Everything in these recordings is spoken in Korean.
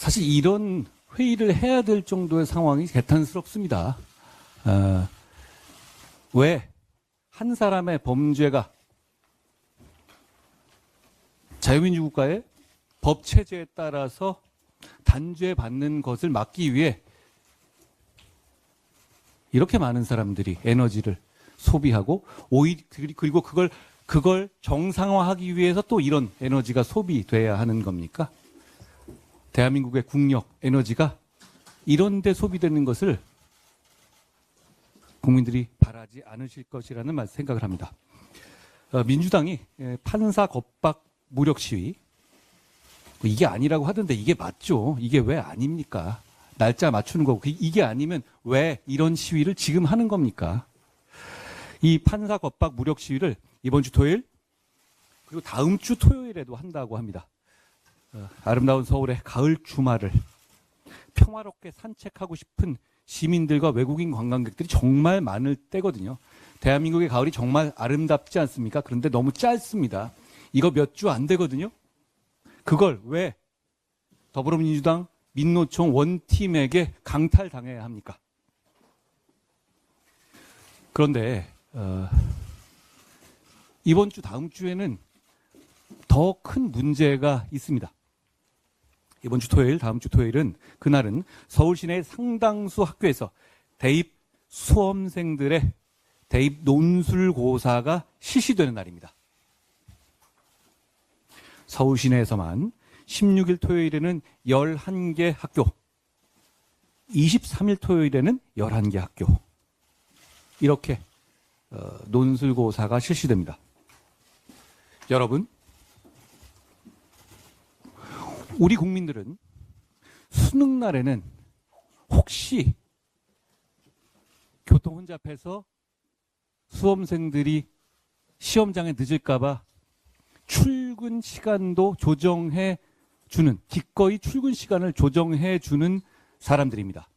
사실 이런 회의를 해야 될 정도의 상황이 개탄스럽습니다. 어, 왜한 사람의 범죄가 자유민주 국가의 법 체제에 따라서 단죄 받는 것을 막기 위해 이렇게 많은 사람들이 에너지를 소비하고 오히려 그리고 그걸 그걸 정상화하기 위해서 또 이런 에너지가 소비돼야 하는 겁니까? 대한민국의 국력, 에너지가 이런 데 소비되는 것을 국민들이 바라지 않으실 것이라는 말- 생각을 합니다. 어, 민주당이 예, 판사 겁박 무력 시위 뭐 이게 아니라고 하던데 이게 맞죠? 이게 왜 아닙니까? 날짜 맞추는 거고 그- 이게 아니면 왜 이런 시위를 지금 하는 겁니까? 이 판사 겁박 무력 시위를 이번 주 토요일 그리고 다음 주 토요일에도 한다고 합니다. 어, 아름다운 서울의 가을 주말을 평화롭게 산책하고 싶은 시민들과 외국인 관광객들이 정말 많을 때거든요. 대한민국의 가을이 정말 아름답지 않습니까? 그런데 너무 짧습니다. 이거 몇 주 안 되거든요. 그걸 왜 더불어민주당 민노총 원팀에게 강탈당해야 합니까? 그런데 어, 이번 주 다음 주에는 더 큰 문제가 있습니다. 이번 주 토요일, 다음 주 토요일은 그날은 서울 시내 상당수 학교에서 대입 수험생들의 대입 논술고사가 실시되는 날입니다. 서울 시내에서만 16일 토요일에는 11개 학교, 23일 토요일에는 11개 학교. 이렇게 어, 논술고사가 실시됩니다. 여러분, 우리 국민들은 수능 날에는 혹시 교통 혼잡해서 수험생들이 시험장에 늦을까봐 출근 시간도 조정해 주는 기꺼이 출근 시간을 조정해 주는 사람들입니다.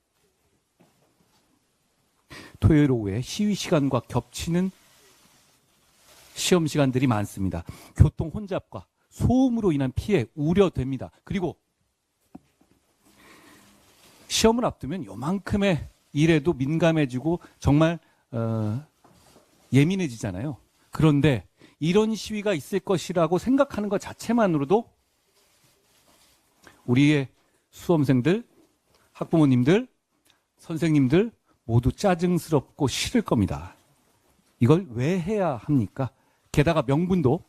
토요일 오후에 시위 시간과 겹치는 시험 시간들이 많습니다. 교통 혼잡과 소음으로 인한 피해 우려됩니다. 그리고 시험을 앞두면 요만큼의 일에도 민감해지고 정말 어, 예민해지잖아요. 그런데 이런 시위가 있을 것이라고 생각하는 것 자체만으로도 우리의 수험생들, 학부모님들, 선생님들 모두 짜증스럽고 싫을 겁니다. 이걸 왜 해야 합니까? 게다가 명분도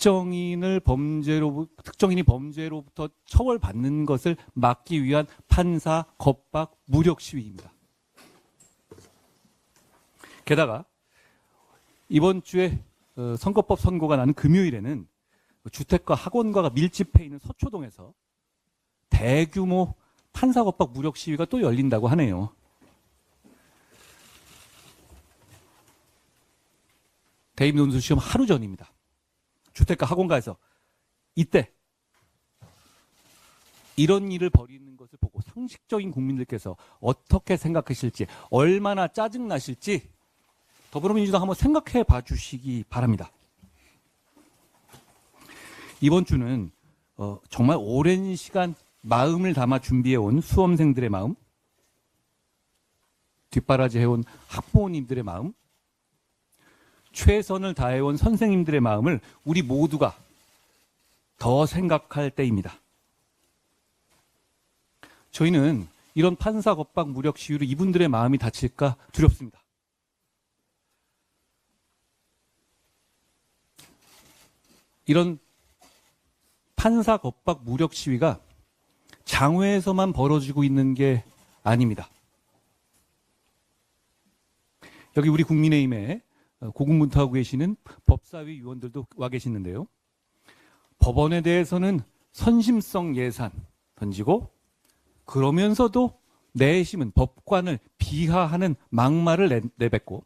특정인을 범죄로 특정인이 범죄로부터 처벌받는 것을 막기 위한 판사 겁박 무력 시위입니다. 게다가 이번 주에 어, 선거법 선고가 나는 금요일에는 주택과 학원가가 밀집해 있는 서초동에서 대규모 판사 겁박 무력 시위가 또 열린다고 하네요. 대입 논술 시험 하루 전입니다. 주택가 학원가에서 이때 이런 일을 벌이는 것을 보고 상식적인 국민들께서 어떻게 생각하실지 얼마나 짜증 나실지 더불어민주당 한번 생각해 봐 주시기 바랍니다. 이번 주는 어, 정말 오랜 시간 마음을 담아 준비해 온 수험생들의 마음, 뒷바라지 해온 학부모님들의 마음, 최선을 다해온 선생님들의 마음을 우리 모두가 더 생각할 때입니다. 저희는 이런 판사 겁박 무력 시위로 이분들의 마음이 다칠까 두렵습니다. 이런 판사 겁박 무력 시위가 장외에서만 벌어지고 있는 게 아닙니다. 여기 우리 국민의힘에 어, 고군분투하고 계시는 법사위 위원들도 와 계시는데요. 법원에 대해서는 선심성 예산 던지고 그러면서도 내심은 법관을 비하하는 막말을 내, 내뱉고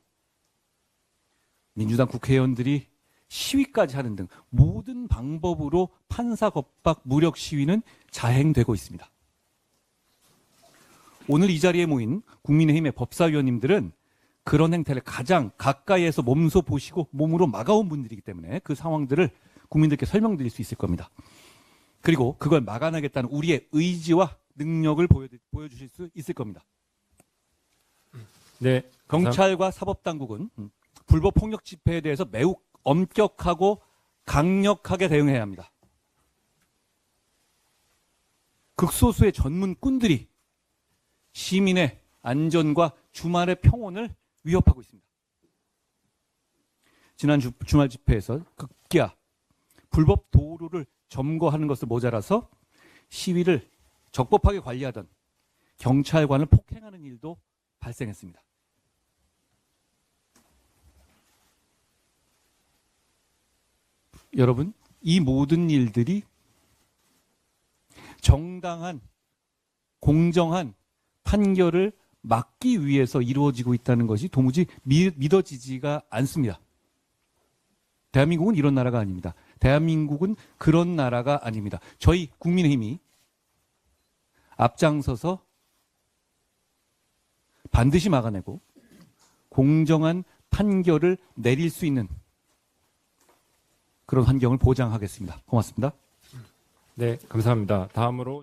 민주당 국회의원들이 시위까지 하는 등 모든 방법으로 판사 겁박 무력 시위는 자행되고 있습니다. 오늘 이 자리에 모인 국민의힘의 법사위원님들은 그런 행태를 가장 가까이에서 몸소 보시고 몸으로 막아온 분들이기 때문에 그 상황들을 국민들께 설명드릴 수 있을 겁니다. 그리고 그걸 막아내겠다는 우리의 의지와 능력을 보여, 보여주실 수 있을 겁니다. 네, 경찰과 사법당국은 음, 불법 폭력 집회에 대해서 매우 엄격하고 강력하게 대응해야 합니다. 극소수의 전문꾼들이 시민의 안전과 주말의 평온을 위협하고 있습니다. 지난 주, 주말 집회에서 급기야 불법 도로를 점거하는 것을 모자라서 시위를 적법하게 관리하던 경찰관을 폭행하는 일도 발생했습니다. 여러분, 이 모든 일들이 정당한, 공정한 판결을 막기 위해서 이루어지고 있다는 것이 도무지 미- 믿어지지가 않습니다. 대한민국은 이런 나라가 아닙니다. 대한민국은 그런 나라가 아닙니다. 저희 국민의힘이 앞장서서 반드시 막아내고 공정한 판결을 내릴 수 있는 그런 환경을 보장하겠습니다. 고맙습니다. 네, 감사합니다. 다음으로